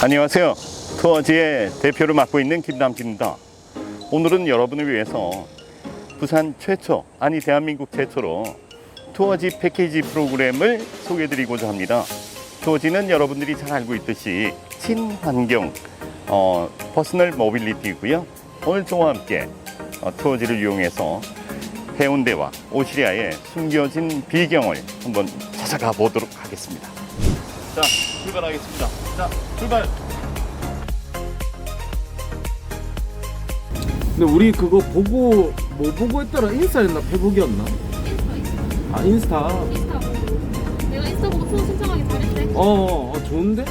안녕하세요. 투어지의 대표를 맡고 있는 김남진입니다. 오늘은 여러분을 위해서 부산 최초, 아니 대한민국 최초로 투어지 패키지 프로그램을 소개해드리고자 합니다. 투어지는 여러분들이 잘 알고 있듯이 친환경 어, 퍼스널 모빌리티이고요. 오늘 저와 함께 어, 투어지를 이용해서 해운대와 오시리아의 숨겨진 비경을 한번 찾아가 보도록 하겠습니다. 자, 출발하겠습니다. 자, 출발! 근데 우리 그거 보고 뭐 보고 했더라 인스타였나 페북이었나? 아 인스타. 인스타 보고 내가 인스타 보고 투어 신청하기 잘했대 어, 어, 어, 좋은데?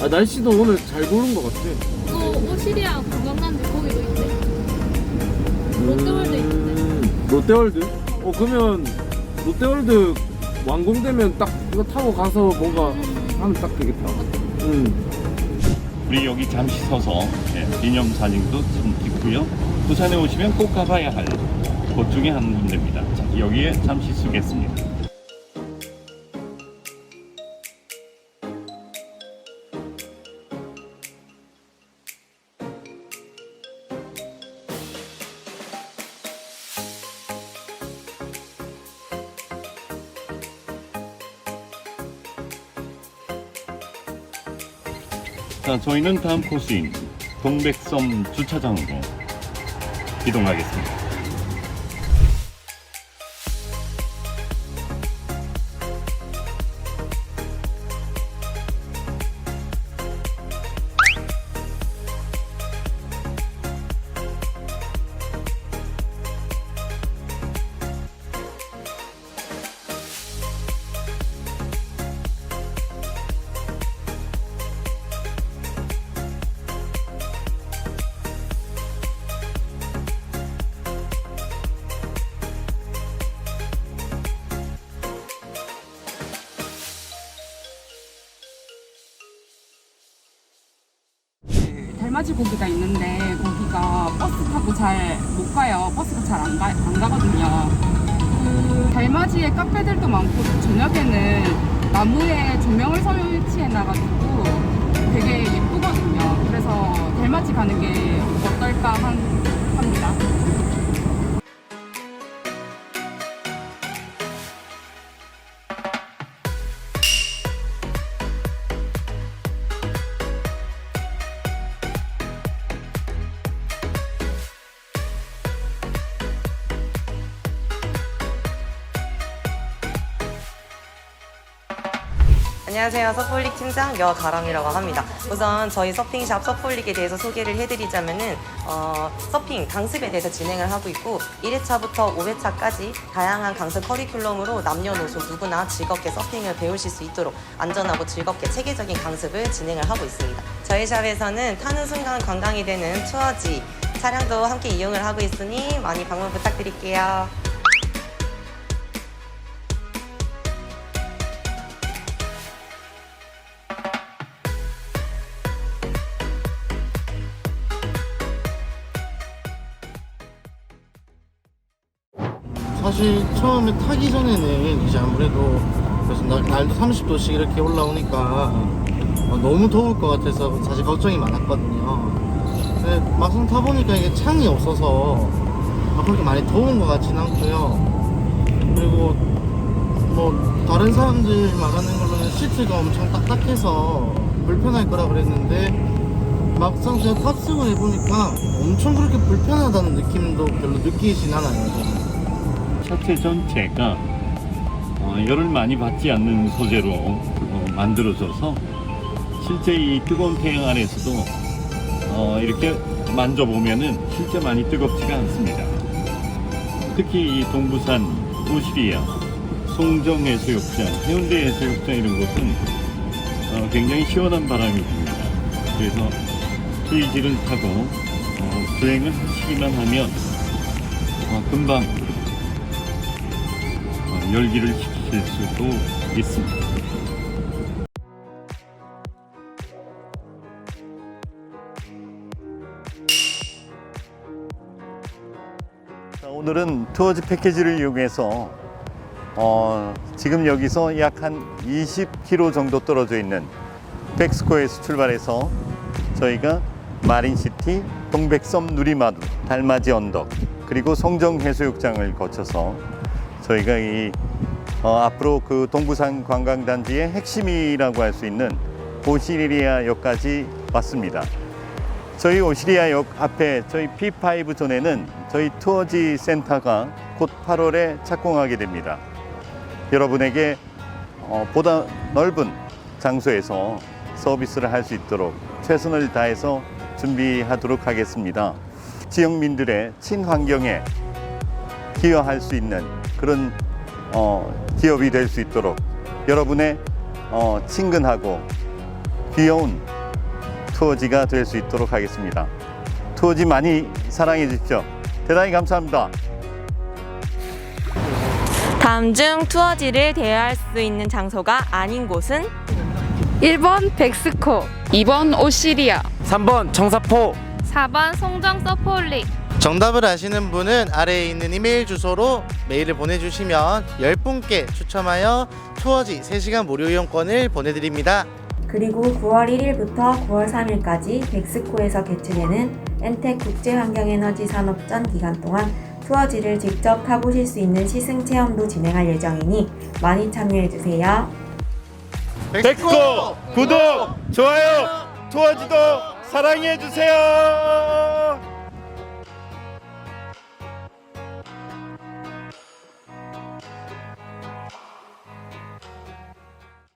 아 날씨도 오늘 잘 고른 것 같아. 또 오시리아 관광단지 거기도 있대 롯데월드 있는데 음, 롯데월드? 어 그러면 롯데월드 완공되면 딱 이거 타고 가서 뭔가 하면 딱 되겠다. 음. 우리 여기 잠시 서서 예, 기념 사진도 좀 찍고요. 부산에 오시면 꼭 가봐야 할 곳 중에 한 군데입니다. 자, 여기에 잠시 쓰겠습니다. 자, 저희는 다음 코스인 동백섬 주차장으로 이동하겠습니다. 달맞이 고기가 있는데 거기가 버스 타고 잘 못 가요. 버스가 잘안 가, 안 가거든요. 그 달맞이에 카페들도 많고 저녁에는 나무에 조명을 설치해 놔가지고 되게 예쁘거든요. 그래서 달맞이 가는 게 어떨까 한- 안녕하세요. 서폴릭 팀장 여가람이라고 합니다. 우선 저희 서핑샵 서폴릭에 대해서 소개를 해드리자면은 어, 서핑 강습에 대해서 진행을 하고 있고 1회차부터 5회차까지 다양한 강습 커리큘럼으로 남녀노소 누구나 즐겁게 서핑을 배우실 수 있도록 안전하고 즐겁게 체계적인 강습을 진행을 하고 있습니다. 저희 샵에서는 타는 순간 관광이 되는 투어지 차량도 함께 이용을 하고 있으니 많이 방문 부탁드릴게요. 사실 처음에 타기 전에는 이제 아무래도 그래서 날- 날도 30도씩 이렇게 올라오니까 어, 너무 더울 것 같아서 사실 걱정이 많았거든요. 근데 막상 타보니까 이게 창이 없어서 막 그렇게 많이 더운 것 같진 않고요. 그리고 뭐 다른 사람들 말하는 걸로는 시트가 엄청 딱딱해서 불편할 거라 그랬는데 막상 제가 탑승을 해보니까 엄청 그렇게 불편하다는 느낌도 별로 느끼진 않아요. 저는. 차체 전체가 어, 열을 많이 받지 않는 소재로 어, 만들어져서 실제 이 뜨거운 태양 아래서도 어, 이렇게 만져보면은 실제 많이 뜨겁지가 않습니다. 특히 이 동부산 오시리아, 송정 해수욕장, 해운대 해수욕장 이런 곳은 어, 굉장히 시원한 바람이 붑니다. 그래서 트위지를 타고 어, 주행을 하시기만 하면 어, 금방 어, 열기를 식힐 수도 있습니다. 자, 오늘은 투어즈 패키지를 이용해서 어, 지금 여기서 약 한 20km 정도 떨어져 있는 백스코에서 출발해서 저희가 마린시티, 동백섬 누리마루, 달맞이 언덕, 그리고 송정 해수욕장을 거쳐서 저희가 이 어, 앞으로 그 동부산 관광단지의 핵심이라고 할 수 있는 오시리아역까지 왔습니다. 저희 오시리아역 앞에 저희 P5 존에는 저희 투어지 센터가 곧 8월에 착공하게 됩니다. 여러분에게 어, 보다 넓은 장소에서 서비스를 할 수 있도록 최선을 다해서 준비하도록 하겠습니다. 지역민들의 친환경에 기여할 수 있는 그런 어, 기업이 될 수 있도록 여러분의 어, 친근하고 귀여운 투어지가 될 수 있도록 하겠습니다. 투어지 많이 사랑해 주십시오. 대단히 감사합니다. 다음 중 투어지를 대여할 수 있는 장소가 아닌 곳은 1번 백스코 2번 오시리아 3번 청사포 4번 송정 서폴릭 정답을 아시는 분은 아래에 있는 이메일 주소로 메일을 보내주시면 10분께 추첨하여 투어지 3시간 무료 이용권을 보내드립니다. 그리고 9월 1일부터 9월 3일까지 백스코에서 개최되는 엔텍 국제환경에너지 산업전 기간 동안 투어지를 직접 타보실 수 있는 시승 체험도 진행할 예정이니 많이 참여해주세요. 백구 구독 좋아요 투어지도 사랑해 주세요.